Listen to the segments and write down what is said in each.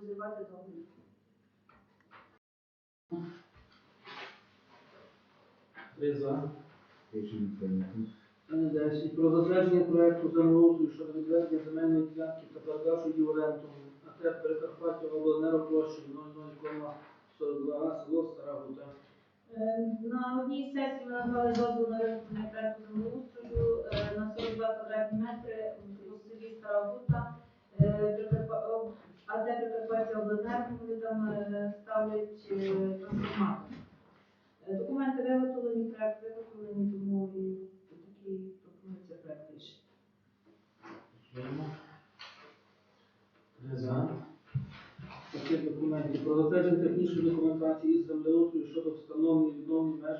розірвати договір. Три за. Рішення прийнято. Питання 10. Про затвердження проекту землеустрою щодо відведення земельної ділянки та передачу її в оренду АТ Прикарпаття обленерго площею 00,42 село Стара Гута. Е, На одній сесії ми надали дозвіл на виготовлення проекту землеустрою е, на 42 квадратні метри у селі Стара Гута. АТ Прикарпаття Обленерго, вони там е, ставлять е, трансформатор. Е, Документи виготовлені, проект виготовлені, тому і такий пропонується проект. Пакет документів. Про затвердження технічної документації із землеустрою щодо встановлення відновлення меж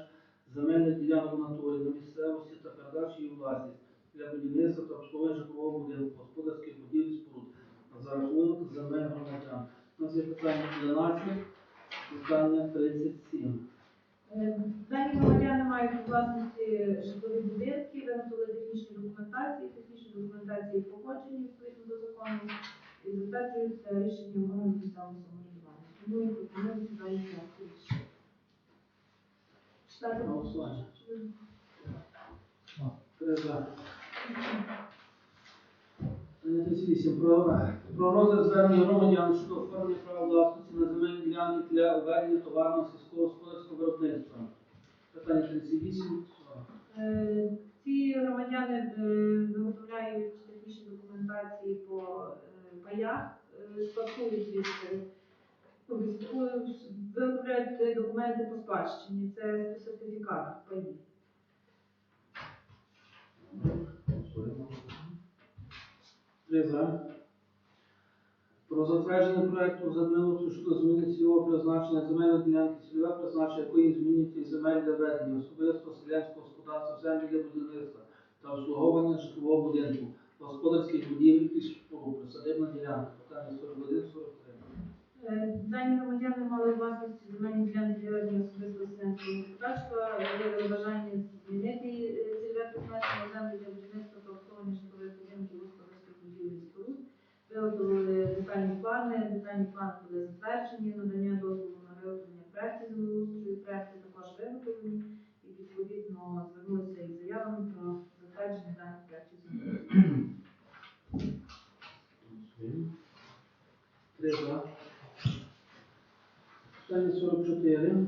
земельних ділянок в натурі на місцевості та передачі її власність для будівництва та обслуговування житлового будинку, господарських будівель і споруд за рахунок земель громадян. У нас є питання 11, питання 37. Е, Дані громадяни мають у власності житлові будинки, виготовили технічні документації, технічні документації погоджені відповідно до закону і затверджуються рішенням органу місцевого самоврядування. Тому і пропонується дані проекти рішення. Читати Голосування. Питання 38. Про, про розгляд звернення громадян щодо оформлення права власності на земельні ділянки для ведення товарного сільськогосподарського виробництва. Питання 38. Е, Ці громадяни е, виготовляють технічні документації по е, паях, е, спадкують е, виготовляють е, документи по спадщині. Це сертифікат паїв. Три за. Про затвердження проекту землеустрою щодо зміни цільового призначення земельної ділянки, цільове призначення якої змінюється земель для ведення особисто селянського господарства, землі для будівництва та обслуговування житлового будинку, господарських будівель і споруд, присадибна ділянка. Питання 41, 43. Е, Дані громадяни мали власності земельні ділянки для ведення особистого селянського господарства, бажання змінити е, цільове призначення землі для будівництва та обслуговування житлових будинків, господарських будівель і споруд. Виготовили детальні плани, детальні плани були затверджені, надання дозволу на виготовлення проектів землеустрою, проекти також виготовлені і відповідно звернулися із заявами про затвердження даних проектів землеустрою. Питання 44.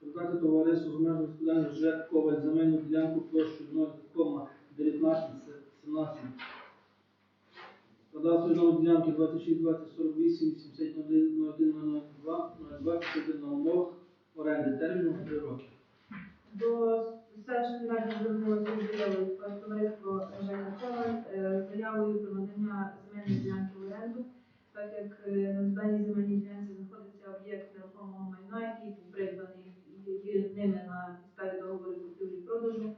Продати товариству з обмеженою господарною ЖЕК Коваль земельну ділянку площею ділянки 26 20 48 80 01 01 02 02 51 на умовах оренди терміну 3 роки. До ради звернулося заявою товариство Жека з заявою про надання земельної ділянки в оренду, так як е, на даній земельній ділянці знаходиться об'єкт нерухомого майна, який був придбаний ними на підставі договору купівлі-продажу.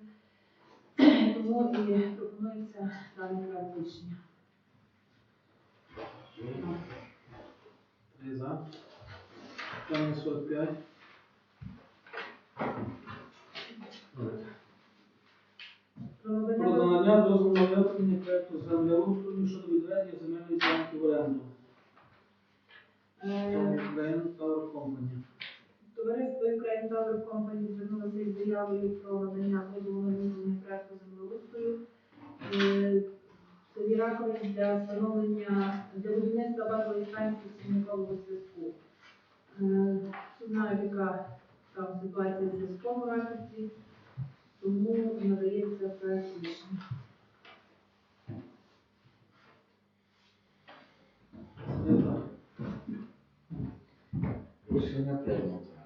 Тому і пропонується даний проект рішення. Три за. Питання 45. Про надання дозволу- на виготовлення проекту землеустрою щодо відведення земельної ділянки в оренду. Е, Україн Tower Company. Товариство Ukraine Tower Company звернулося із заявою про надання дозволу на визнання проекту землеустрою. Е, Раковин для встановлення для будівництва базової станції сім'якового зв'язку. Е, Знаю, яка там ситуація зв'язком Раковці, тому надається проект рішення. Рішення прийнято.